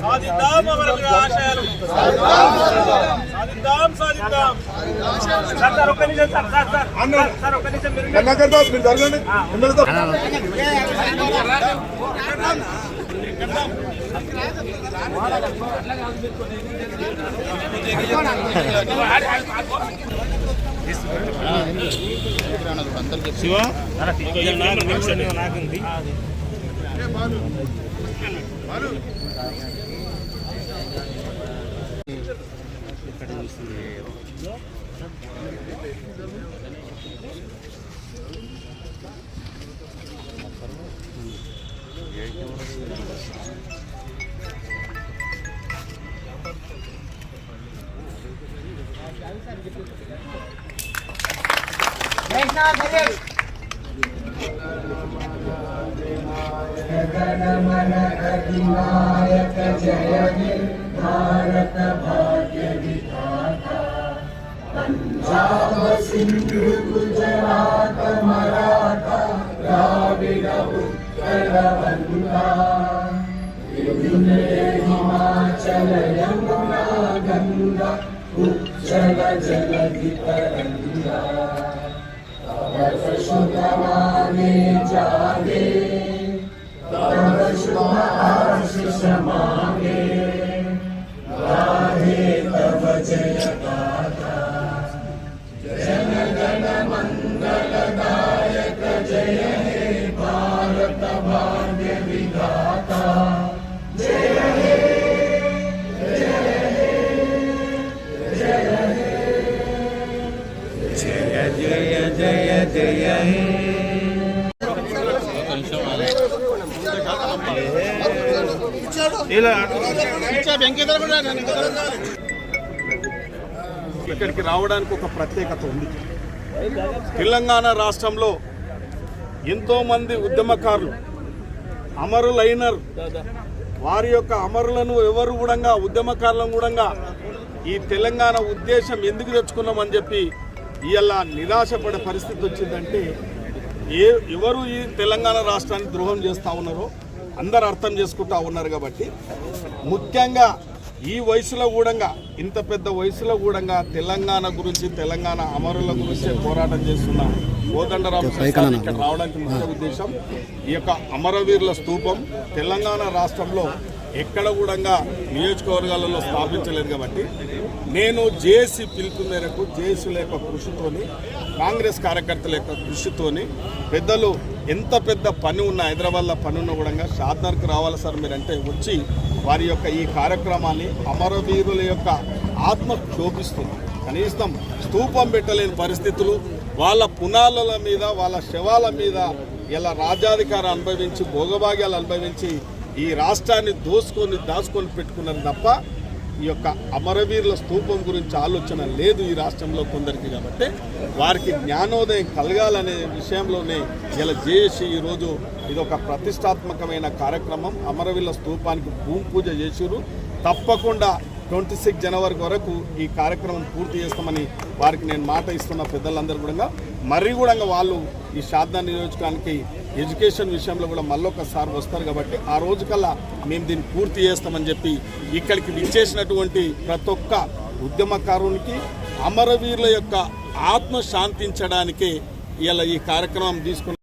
సాధిద్దాం అమరుల ఆశయాలు. సాధిద్దాం సాధిద్దాం. సార్ సార్ ఒక్క నిమిషం sir sir sir sir, sir ఒక్క నిమిషం మీరు కర్ణాకర్ మీరు జరగండి. ఎమ్మెల్యేతో నాకుంది जगन्मनगतिनायक जय भारत भारत राम सिंधु गुजरात मराठा द्राविड उत्कल बंगा हिमाचल जागे तव शुभ आशिष ఇక్కడికి రావడానికి ఒక ప్రత్యేకత ఉంది. తెలంగాణ రాష్ట్రంలో ఎంతోమంది ఉద్యమకారులు అమరులైనరు. వారి యొక్క అమరులను ఎవరు కూడా ఉద్యమకారులను కూడా ఈ తెలంగాణ ఉద్దేశం ఎందుకు తెచ్చుకున్నామని చెప్పి ఇవాళ నిరాశపడే పరిస్థితి వచ్చిందంటే ఏ ఎవరు ఈ తెలంగాణ రాష్ట్రాన్ని ద్రోహం చేస్తూ ఉన్నారో అందరు అర్థం చేసుకుంటా ఉన్నారు కాబట్టి ముఖ్యంగా ఈ వయసులో కూడా ఇంత పెద్ద వయసులో కూడా తెలంగాణ గురించి తెలంగాణ అమరుల గురించి పోరాటం చేస్తున్న కోదండరాం ప్రసాద్ ఇక్కడ రావడానికి ముఖ్య ఉద్దేశం ఈ యొక్క అమరవీరుల స్తూపం తెలంగాణ రాష్ట్రంలో ఎక్కడ కూడా నియోజకవర్గాలలో స్థాపించలేదు కాబట్టి నేను జేఏసీ పిలుపు మేరకు జేఏసీల యొక్క కృషితోని కాంగ్రెస్ కార్యకర్తల యొక్క కృషితోని పెద్దలు ఎంత పెద్ద పని ఉన్న హైదరాబాద్లో పని ఉన్న కూడా షాద్నర్కి రావాలి సార్ మీరంటే వచ్చి వారి యొక్క ఈ కార్యక్రమాన్ని అమరవీరుల యొక్క ఆత్మ క్షోభిస్తుంది. కనీసం స్తూపం పెట్టలేని పరిస్థితులు వాళ్ళ పునాల మీద వాళ్ళ శవాల మీద ఇలా రాజ్యాధికారం అనుభవించి భోగభాగ్యాలు అనుభవించి ఈ రాష్ట్రాన్ని దోసుకొని దాచుకొని పెట్టుకున్నారు తప్ప ఈ యొక్క అమరవీరుల స్తూపం గురించి ఆలోచన లేదు ఈ రాష్ట్రంలో కొందరికి కాబట్టి వారికి జ్ఞానోదయం కలగాలనే విషయంలోనే ఇలా చేసి ఈరోజు ఇది ఒక ప్రతిష్టాత్మకమైన కార్యక్రమం. అమరవీరుల స్తూపానికి భూమి పూజ చేసిరు తప్పకుండా ట్వంటీ సిక్స్ జనవరి వరకు ఈ కార్యక్రమం పూర్తి చేస్తామని వారికి నేను మాట ఇస్తున్న పెద్దలందరూ కూడా. మరీ కూడా వాళ్ళు ఈ శారదా నియోజకానికి ఎడ్యుకేషన్ విషయంలో కూడా మళ్ళొకసారి వస్తారు కాబట్టి ఆ రోజు కల్లా మేము దీన్ని పూర్తి చేస్తామని చెప్పి ఇక్కడికి విచ్చేసినటువంటి ప్రతి ఒక్క ఉద్యమకారునికి అమరవీరుల యొక్క ఆత్మ శాంతించడానికే ఇలా ఈ కార్యక్రమం తీసుకున్న